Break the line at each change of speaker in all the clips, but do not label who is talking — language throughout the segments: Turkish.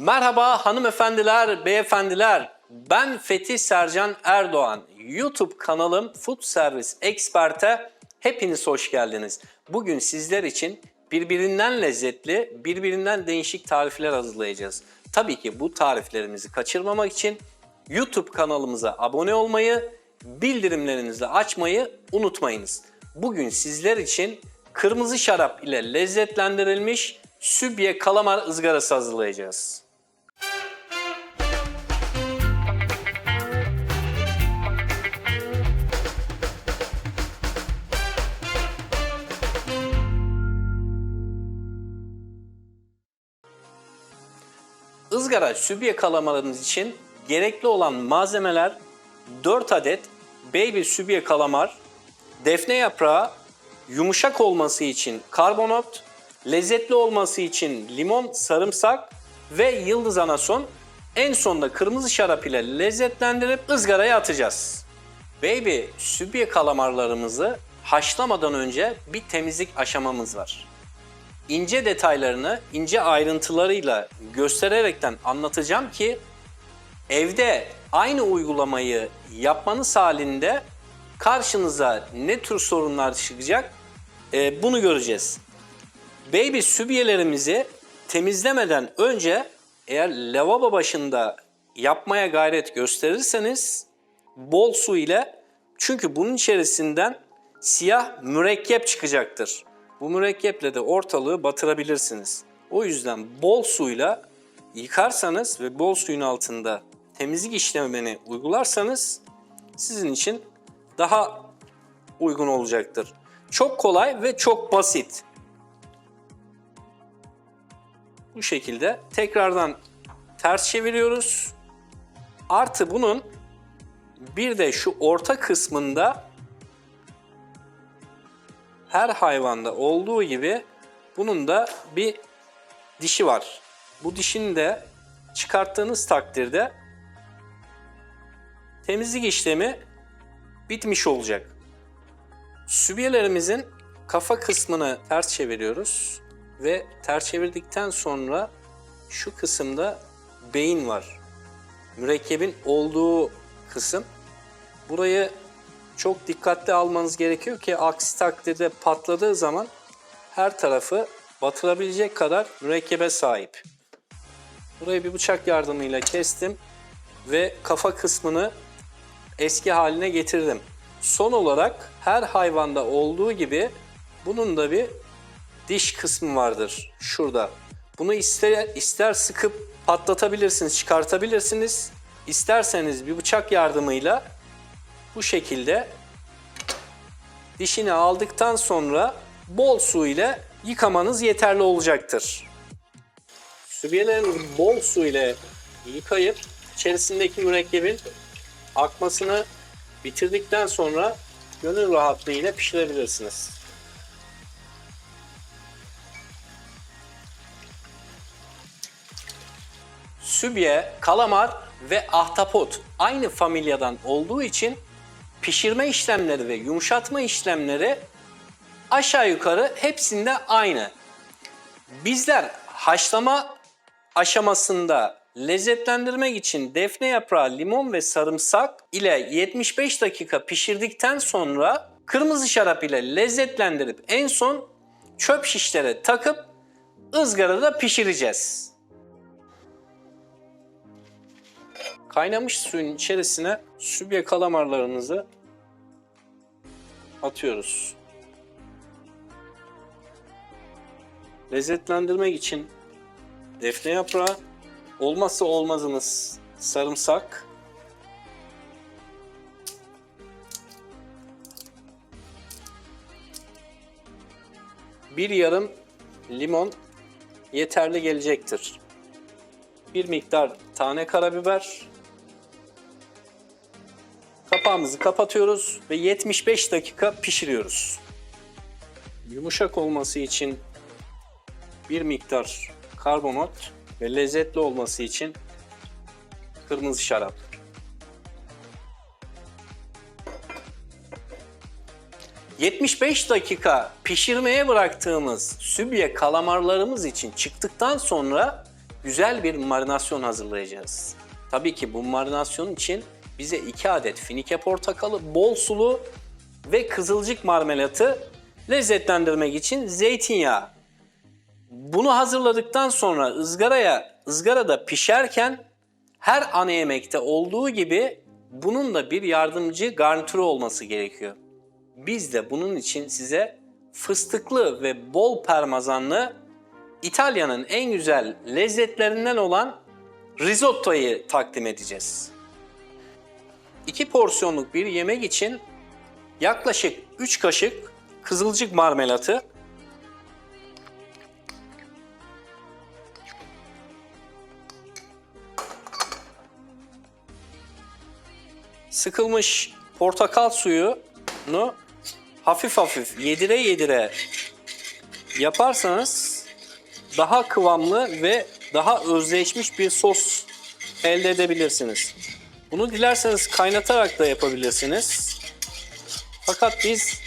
Merhaba hanımefendiler, beyefendiler. Ben Fethi Sercan Erdoğan. YouTube kanalım Food Service Expert'e hepiniz hoş geldiniz. Bugün sizler için birbirinden lezzetli, birbirinden değişik tarifler hazırlayacağız. Tabii ki bu tariflerimizi kaçırmamak için YouTube kanalımıza abone olmayı, bildirimlerinizi açmayı unutmayınız. Bugün sizler için kırmızı şarap ile lezzetlendirilmiş sübye kalamar ızgarası hazırlayacağız. Izgara sübye kalamarımız için gerekli olan malzemeler 4 adet baby sübye kalamar, defne yaprağı, yumuşak olması için karbonat, lezzetli olması için limon, sarımsak ve yıldız anason. En sonunda kırmızı şarap ile lezzetlendirip ızgaraya atacağız. Baby sübye kalamarlarımızı haşlamadan önce bir temizlik aşamamız var ince detaylarını ince ayrıntılarıyla göstererekten anlatacağım ki evde aynı uygulamayı yapmanız halinde karşınıza ne tür sorunlar çıkacak e, bunu göreceğiz. Baby sübyelerimizi temizlemeden önce eğer lavabo başında yapmaya gayret gösterirseniz bol su ile çünkü bunun içerisinden siyah mürekkep çıkacaktır. Bu mürekkeple de ortalığı batırabilirsiniz. O yüzden bol suyla yıkarsanız ve bol suyun altında temizlik işlemini uygularsanız sizin için daha uygun olacaktır. Çok kolay ve çok basit. Bu şekilde tekrardan ters çeviriyoruz. Artı bunun bir de şu orta kısmında her hayvanda olduğu gibi bunun da bir dişi var. Bu dişini de çıkarttığınız takdirde temizlik işlemi bitmiş olacak. Sübyelerimizin kafa kısmını ters çeviriyoruz ve ters çevirdikten sonra şu kısımda beyin var. Mürekkebin olduğu kısım. Burayı çok dikkatli almanız gerekiyor ki aksi takdirde patladığı zaman her tarafı batırabilecek kadar mürekkebe sahip. Burayı bir bıçak yardımıyla kestim ve kafa kısmını eski haline getirdim. Son olarak her hayvanda olduğu gibi bunun da bir diş kısmı vardır şurada. Bunu ister, ister sıkıp patlatabilirsiniz, çıkartabilirsiniz. İsterseniz bir bıçak yardımıyla bu şekilde dişini aldıktan sonra bol su ile yıkamanız yeterli olacaktır. Sübyelerimizi bol su ile yıkayıp içerisindeki mürekkebin akmasını bitirdikten sonra gönül rahatlığı ile pişirebilirsiniz. Sübye, kalamar ve ahtapot aynı familyadan olduğu için pişirme işlemleri ve yumuşatma işlemleri aşağı yukarı hepsinde aynı. Bizler haşlama aşamasında lezzetlendirmek için defne yaprağı, limon ve sarımsak ile 75 dakika pişirdikten sonra kırmızı şarap ile lezzetlendirip en son çöp şişlere takıp ızgarada pişireceğiz. Kaynamış suyun içerisine sübye kalamarlarımızı atıyoruz. Lezzetlendirmek için defne yaprağı, olmazsa olmazımız sarımsak, bir yarım limon yeterli gelecektir. Bir miktar tane karabiber, Kapağımızı kapatıyoruz ve 75 dakika pişiriyoruz. Yumuşak olması için bir miktar karbonat ve lezzetli olması için kırmızı şarap. ...75 dakika pişirmeye bıraktığımız sübye kalamarlarımız için çıktıktan sonra güzel bir marinasyon hazırlayacağız. Tabii ki bu marinasyon için bize 2 adet finike portakalı, bol sulu ve kızılcık marmelatı lezzetlendirmek için zeytinyağı. Bunu hazırladıktan sonra ızgaraya, ızgarada pişerken her ana yemekte olduğu gibi bunun da bir yardımcı garnitürü olması gerekiyor. Biz de bunun için size fıstıklı ve bol parmesanlı İtalya'nın en güzel lezzetlerinden olan risottoyu takdim edeceğiz. 2 porsiyonluk bir yemek için yaklaşık 3 kaşık kızılcık marmelatı, sıkılmış portakal suyunu hafif hafif yedire yedire yaparsanız daha kıvamlı ve daha özleşmiş bir sos elde edebilirsiniz. Bunu dilerseniz kaynatarak da yapabilirsiniz. Fakat biz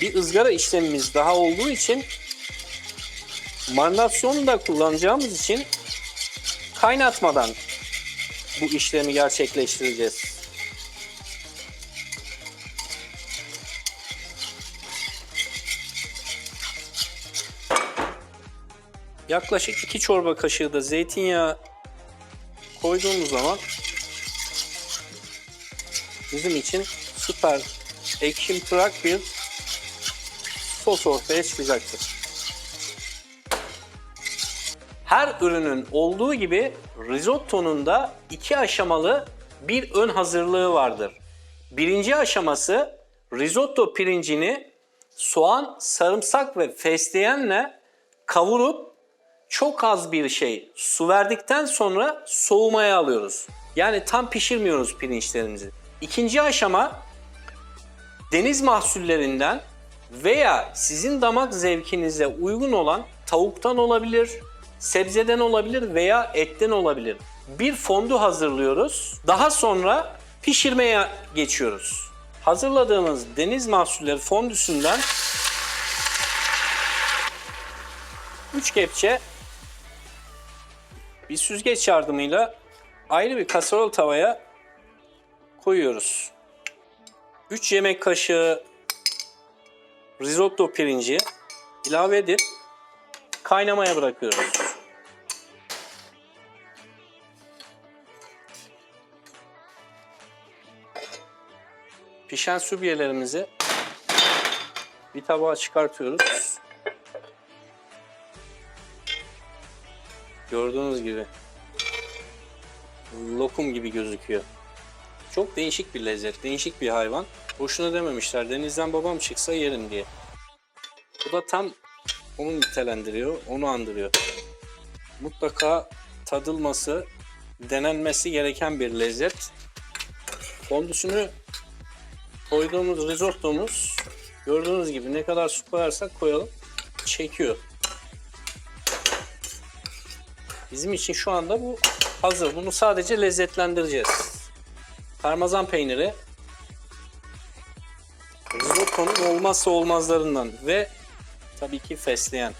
bir ızgara işlemimiz daha olduğu için marinasyonu da kullanacağımız için kaynatmadan bu işlemi gerçekleştireceğiz. Yaklaşık 2 çorba kaşığı da zeytinyağı koyduğumuz zaman bizim için süper ekşimtırak bir sos ortaya çıkacaktır. Her ürünün olduğu gibi risottonun da iki aşamalı bir ön hazırlığı vardır. Birinci aşaması risotto pirincini soğan, sarımsak ve fesleğenle kavurup çok az bir şey su verdikten sonra soğumaya alıyoruz. Yani tam pişirmiyoruz pirinçlerimizi. İkinci aşama deniz mahsullerinden veya sizin damak zevkinize uygun olan tavuktan olabilir, sebzeden olabilir veya etten olabilir. Bir fondü hazırlıyoruz. Daha sonra pişirmeye geçiyoruz. Hazırladığımız deniz mahsulleri fondüsünden 3 kepçe bir süzgeç yardımıyla ayrı bir kaserol tavaya koyuyoruz. 3 yemek kaşığı risotto pirinci ilave edip kaynamaya bırakıyoruz. Pişen sübyelerimizi bir tabağa çıkartıyoruz. Gördüğünüz gibi lokum gibi gözüküyor. Çok değişik bir lezzet, değişik bir hayvan. Boşuna dememişler denizden babam çıksa yerim diye. Bu da tam onu nitelendiriyor, onu andırıyor. Mutlaka tadılması, denenmesi gereken bir lezzet. Fondüsünü koyduğumuz risottomuz gördüğünüz gibi ne kadar su koyarsak koyalım çekiyor. Bizim için şu anda bu hazır. Bunu sadece lezzetlendireceğiz. Parmesan peyniri risottonun olmazsa olmazlarından ve tabii ki fesleğen.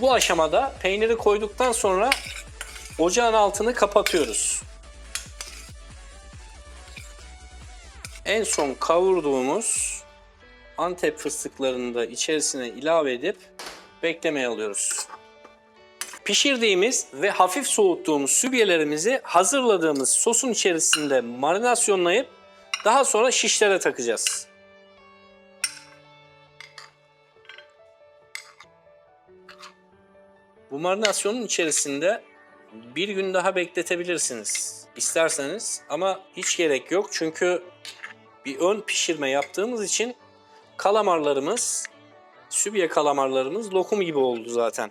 Bu aşamada peyniri koyduktan sonra ocağın altını kapatıyoruz. En son kavurduğumuz Antep fıstıklarını da içerisine ilave edip beklemeye alıyoruz. Pişirdiğimiz ve hafif soğuttuğumuz sübyelerimizi hazırladığımız sosun içerisinde marinasyonlayıp daha sonra şişlere takacağız. Bu marinasyonun içerisinde bir gün daha bekletebilirsiniz isterseniz ama hiç gerek yok çünkü bir ön pişirme yaptığımız için kalamarlarımız, sübye kalamarlarımız lokum gibi oldu zaten.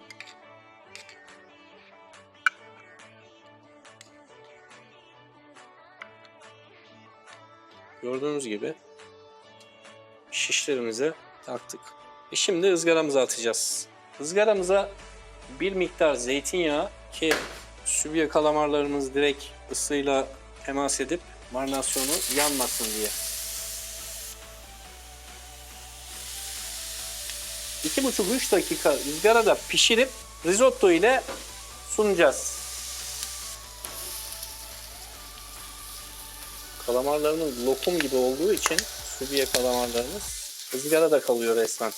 Gördüğünüz gibi şişlerimize taktık. E şimdi ızgaramıza atacağız. Izgaramıza bir miktar zeytinyağı ki sübye kalamarlarımız direkt ısıyla temas edip marinasyonu yanmasın diye. 2,5-3 dakika ızgarada pişirip risotto ile sunacağız. Kalamarlarımız lokum gibi olduğu için sübiye kalamarlarımız ızgarada kalıyor resmen.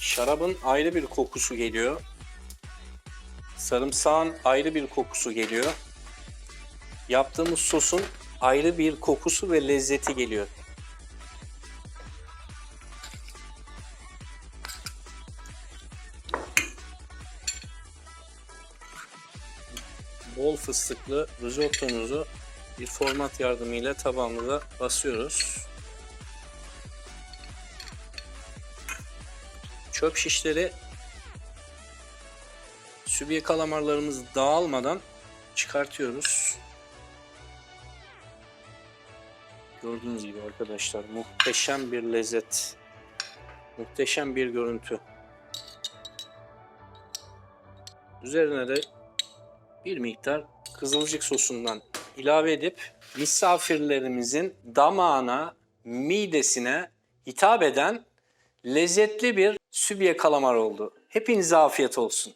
Şarabın ayrı bir kokusu geliyor. Sarımsağın ayrı bir kokusu geliyor. Yaptığımız sosun ayrı bir kokusu ve lezzeti geliyor. Fıstıklı risottomuzu bir format yardımıyla tabağımıza basıyoruz. Çöp şişleri sübiye kalamarlarımız dağılmadan çıkartıyoruz. Gördüğünüz gibi arkadaşlar muhteşem bir lezzet. Muhteşem bir görüntü. Üzerine de bir miktar kızılcık sosundan ilave edip misafirlerimizin damağına, midesine hitap eden lezzetli bir sübye kalamar oldu. Hepinize afiyet olsun.